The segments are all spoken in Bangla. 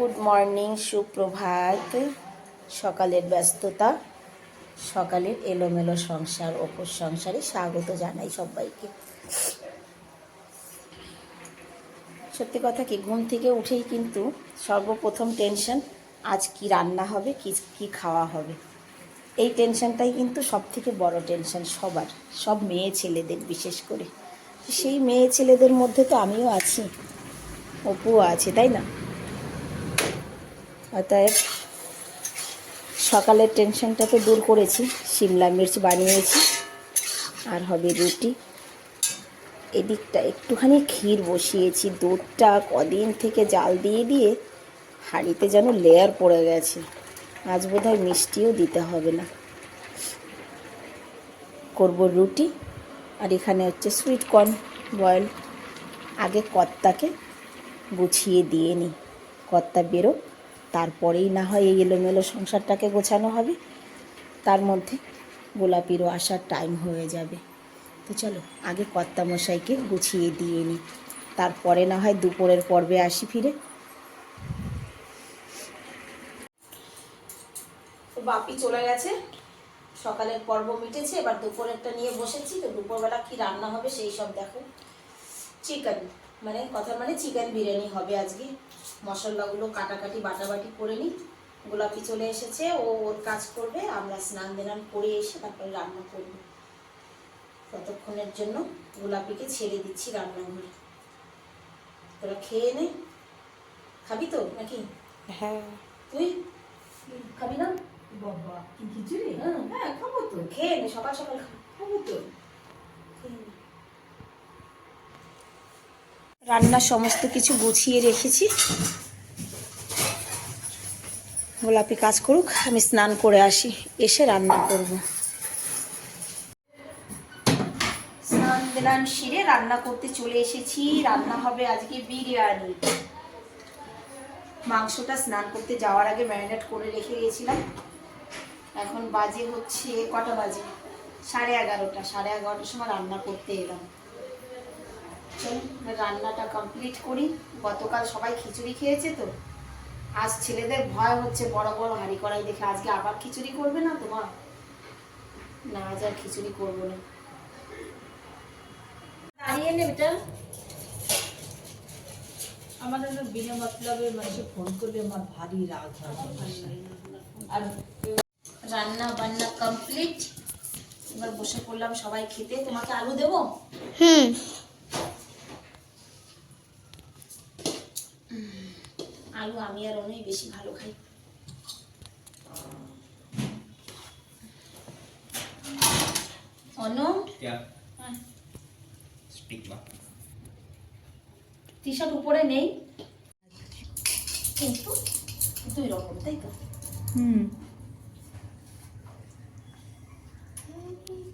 গুড মর্নিং সুপ্রভাত। সকালের ব্যস্ততা, সকালের এলোমেলো সংসার, অপুর সংসারে স্বাগত জানাই সবাইকে। সত্যি কথা কি, ঘুম থেকে উঠেই কিন্তু সর্বপ্রথম টেনশন আজ কি রান্না হবে, কি কি খাওয়া হবে? এই টেনশনটাই কিন্তু সব থেকে বড় টেনশন সবার, সব মেয়ে ছেলেদের বিশেষ করে। সেই মেয়ে ছেলেদের মধ্যে তো আমিও আছি, অপুও আছে, তাই না? অতএব সকালের টেনশনটা তো দূর করেছি। শিমলা মির্চ বানিয়েছি। আর হবে রুটি। এদিকটা একটুখানি ক্ষীর বসিয়েছি। দুধটা কদিন থেকে জাল দিয়ে দিয়ে হাঁড়িতে যেন লেয়ার পড়ে গেছে। আজ বোধহয় মিষ্টিও দিতে হবে না। করব রুটি। আর এখানে হচ্ছে সুইট কর্ন বয়েল আগে কর্তাকে গুছিয়ে দিয়ে নিই। কর্তা বেরো তারপরেই না হয় এই এলোমেলো সংসারটাকে গোছানো হবে। তার মধ্যে গোলাপিরও আসার টাইম হয়ে যাবে। তো চলো, আগে কর্তা মশাইকে গুছিয়ে দিয়ে নিই তারপরে না হয় দুপুরের পর্বে আসি ফিরে। বাপি চলে গেছে। সকালের পর্ব মিটেছে, এবার দুপুরেরটা নিয়ে বসেছি। তো দুপুরবেলা কি রান্না হবে সেই সব দেখো। চিকেন মানে কথা মানে চিকেন বিরিয়ানি হবে আজকে। মশলাগুলো কাটাকাটি বাটাবাটি করে নিই। গোলাপি চলে এসেছে ও ওর কাজ করবে আমরা স্নান দেনান করে এসে তারপরে রান্না করব। ততক্ষণের জন্য গোলাপিকে ছেড়ে দিচ্ছি রান্নাঘরে। তোরা খেয়ে নে। খাবি তো নাকি? হ্যাঁ। তুই? খাবি না? বাবা কি খিচুড়ি? হ্যাঁ। হ্যাঁ খাব তো। খেয়ে নে সকাল সকাল খা খাব তো খেয়ে নে। রান্নার সমস্ত কিছু গুছিয়ে রেখেছি। গোলাপি কাজ করুক, আমি স্নান করে আসি, এসে রান্না করব। স্নান দিলাম সেরে রান্না করতে চলে এসেছি, রান্না হবে আজকে বিরিয়ানি। মাংসটা স্নান করতে যাওয়ার আগে ম্যারিনেট করে রেখে গিয়েছিলাম এখন বাজে হচ্ছে কটা বাজে? সাড়ে এগারোটা, সাড়ে এগারোটার সময় রান্না করতে এলাম। চলুন রান্নাটা কমপ্লিট করি। গতকাল সবাই খিচুড়ি খেয়েছে তো। আজ ছেলেদের ভয় হচ্ছে বড় বড় হাঁড়ি কড়াই দেখে আজকে আবার খিচুড়ি করবে না তোমার? না আজ আর খিচুড়ি করব না। দাঁড়িয়ে নে বেটা। আমার একটা বিনা মতলবে মানুষে ফোন করলে আমার ভারী রাগ হয়। আর রান্না বান্না কমপ্লিট এবার বসে পড়লাম সবাই খেতে। তোমাকে আলু দেবো? হুম। আলু আমি আর অনেক বেশি ভালো খাই। অনম টি শার্ট উপরে নেই। কিন্তু দুই রকম তাই তো? হুম।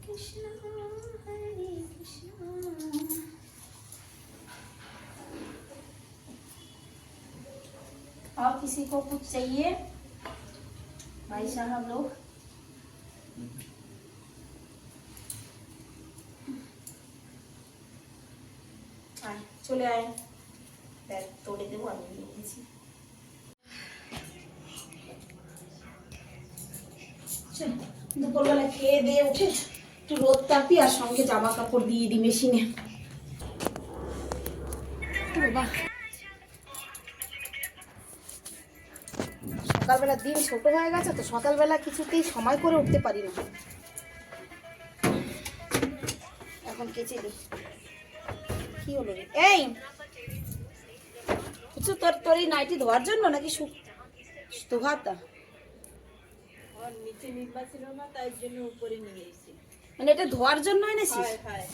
কৃষ্ণ হরে কৃষ্ণ। और किसी को कुछ चाहिए भाई साहब लोग আয় চলে আয় দেখ তোড়ে দেবো আমি নিয়ে গেছি চল, দুপুরবেলা খেয়ে দিয়ে উঠে একটু রোদ তাপি আর সঙ্গে জামা কাপড় দিয়ে দিই মেশিনে বাহ সকালবেলা দিন ছোট হয়ে গেছে তো সকালবেলা কিছুতেই সময় করে উঠতে পারি না এখন কেচে দিই। কি হলো রে? এই! কিছু তোর তোর এই নাইটি ধোয়ার জন্য নাকি সু ধোয়াতা আমার নিচে নির্বাচন না তাই জন্য উপরে নিয়ে এসেছি। মানে এটা ধোয়ার জন্য এনেছিস? হায় হায়।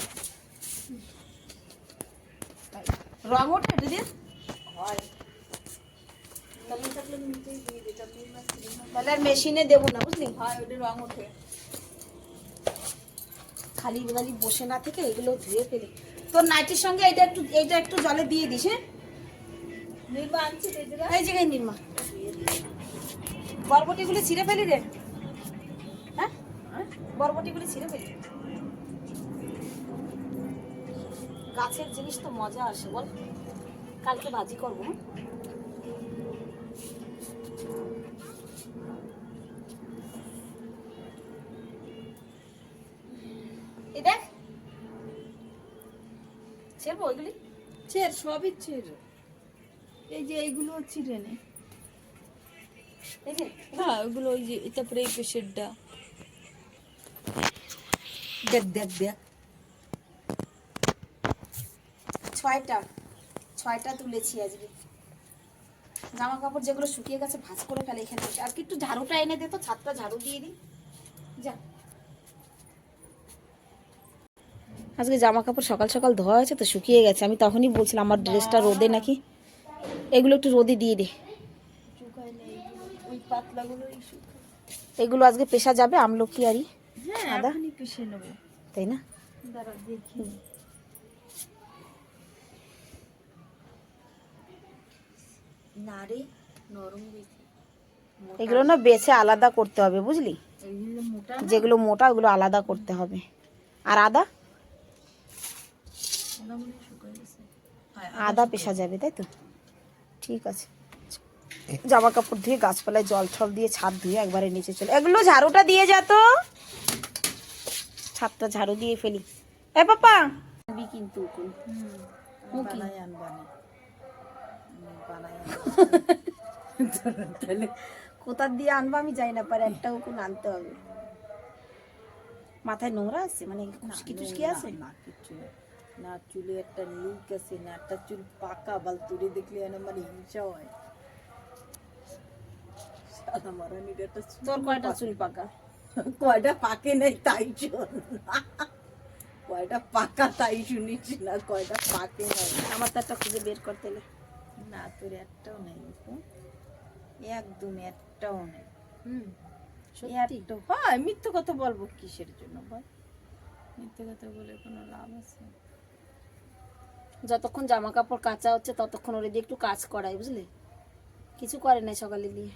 রং ওঠে হয়। তাহলে দিয়ে নির্বাচন তাহলে আর মেশিনে দেবো না বুঝলি? হয় ওটা রং ওঠে। খালি খালি বসে না থেকে এগুলো ধুয়ে ফেলি। তোর নাইটির সঙ্গে এটা একটু এইটা একটু জলে দিয়ে দিস হ্যাঁ? এই জায়গায় নির্মা। বরবটিগুলো ছিঁড়ে ফেলি রে। হ্যাঁ? বরবটিগুলো ছিঁড়ে ফেলি। গাছের জিনিস তো মজা আসে বল। কালকে ভাজি করব হ্যাঁ? ছেড়বো ওইগুলি? ছের সবই ছের এই যে এইগুলো ছিঁড়ে নে হ্যাঁ ওগুলো ওই যে তারপরে এই পেশেন্টটা দেখ দেখ দেখ। ছয়টা ছয়টা তুলেছি আজকে। জামা কাপড় যেগুলো শুকিয়ে গেছে ভাঁজ করে ফেলে এখানে আর কি একটু ঝাড়ুটা এনে দে তো ছাদটা ঝাড়ু দিয়ে দিই। যা। আজকে জামা কাপড় সকাল সকাল ধোয়া হয়েছে তো শুকিয়ে গেছে। আমি তখনই বলছিলাম আমার ড্রেসটা রোদে নাকি? এগুলো একটু রোদে দিয়ে দে। এগুলো আজকে পেশা যাবে আমলকি আরই হ্যাঁ আদা? তাই না? এগুলো না বেছে আলাদা করতে হবে বুঝলি? যেগুলো মোটা ওগুলো আলাদা করতে হবে। আর আদা মোটামুটি শুকায় গেছে হ্যাঁ আদা পেশা যাবে তাই তো? ঠিক আছে। জামা কাপড় ধুয়ে গাছপালায় জল ছল দিয়ে ছাদ ধুয়ে একবারে নিচে চলে এগুলো ঝাড়ুটা দিয়ে যা তো। ছাদটা ঝাড়ু দিয়ে ফেলি। এ পাপা! কিন্তু দিয়ে আনব আমি যাই না পারে একটা উকুন আনতে হবে। মাথায় নোংরা আছে? মানে খুশকি টুসকি আছে? না। না চুলে একটা লিক আছে না একটা চুল পাকা বাল তুলে দেখলে মানে হিংসা হয়। তোর কয়টা চুল পাকা? কয়টা পাকে নাই তাই কয়টা পাকা তাই শুনিছি না কয়টা পাকে নাই। আমার তো একটা খুঁজে বের করতে না তোর একটাও নেই একদম একটাও নেই। হুম হয় মিথ্যে কথা বলব কিসের জন্য বল মিথ্যে কথা বলে কোনো লাভ আছে? যতক্ষণ জামা কাপড় কাচা হচ্ছে ততক্ষণ ওরে দিয়ে একটু কাজ করাই বুঝলে? কিছু করে নাই সকালে দিয়ে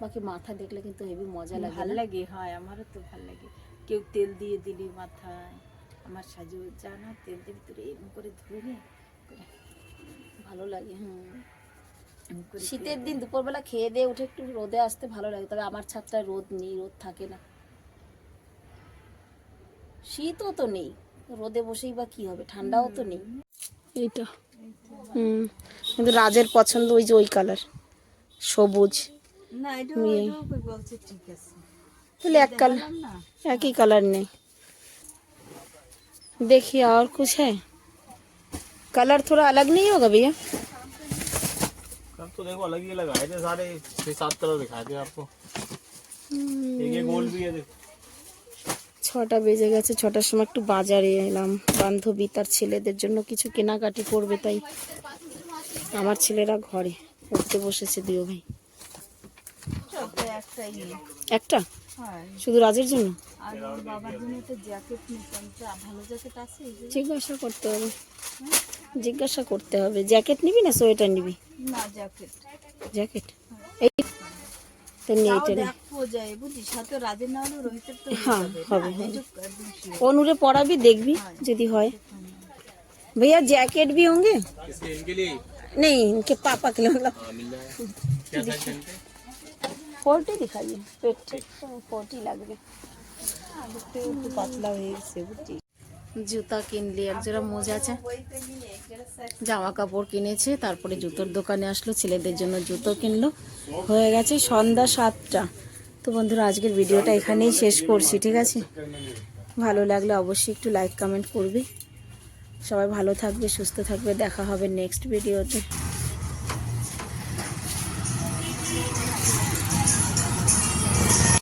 বাকি মাথা দেখলে কিন্তু হেভি মজা লাগে ভালো লাগে হয় আমারও তো ভালো লাগে। কেউ তেল দিয়ে দিলি মাথায় আমার সাজু যা না তেল দিয়ে ভিতরে এরকম করে করে ভালো লাগে হুম। শীতের দিন দুপুরবেলা খেয়ে দিয়ে উঠে একটু রোদে আসতে ভালো লাগে তবে আমার ছাদটায় রোদ নেই রোদ থাকে না। শীতও তো নেই রোদে বসেই বা কি হবে ঠান্ডাও তো নেই এইটা হুম কিন্তু রাজের পছন্দ ওই যে ওই কালার সবুজ না এটা নিয়ে। এটাও কই বলছে ঠিক আছে তাহলে এক কালার বললাম না एक ही कलर नहीं देखिए और कुछ है कलर थोड़ा अलग नहीं होगा भैया कल तो देखो अलग ही लगाए थे सारे छह सात कलर दिखाए थे आपको एक ये गोल्ड भी है देखो ছটা বেজে গেছে ছটার সময় একটু বাজারে এলাম। বান্ধবী তার ছেলেদের জন্য কিছু কেনাকাটি করবে তাই আমার ছেলেরা ঘরে পড়তে বসেছে দিও ভাই। একটা? শুধু রাজের জন্য? জিজ্ঞাসা করতে হবে। জিজ্ঞাসা করতে হবে। জ্যাকেট নিবি না সোয়েটার নিবি? না জ্যাকেট। জ্যাকেট? হলে রোহিতের তো হয়ে হ্যাঁ, যাবে, হবে, না? হবে। এই যে একদম sure। অনুরে পড়াবি দেখবি যদি হয় भैया जैकेट भी होंगे किसके इनके लिए नहीं इनके पापा के लिए मतलब हाँ मिल जाएगा क्या साइज इनके फोर्टी दिखाइए पेट फोर्टी লাগবে দেখতে একটু পাতলা হয়ে গেছে বুঝছিস জুতা কিনলি, এক জোড়া মোজা আছে। জামা কাপড় কিনেছে, তারপরে জুতোর দোকানে আসলো, ছেলেদের জন্য জুতো কিনলো। হয়ে গেছে সন্ধ্যা সাতটা। তো বন্ধুরা, আজকের ভিডিওটা এখানেই শেষ করছি, ঠিক আছে? ভালো লাগলে অবশ্যই একটু লাইক কমেন্ট করবে। সবাই ভালো থাকবে, সুস্থ থাকবে। দেখা হবে নেক্সট ভিডিওতে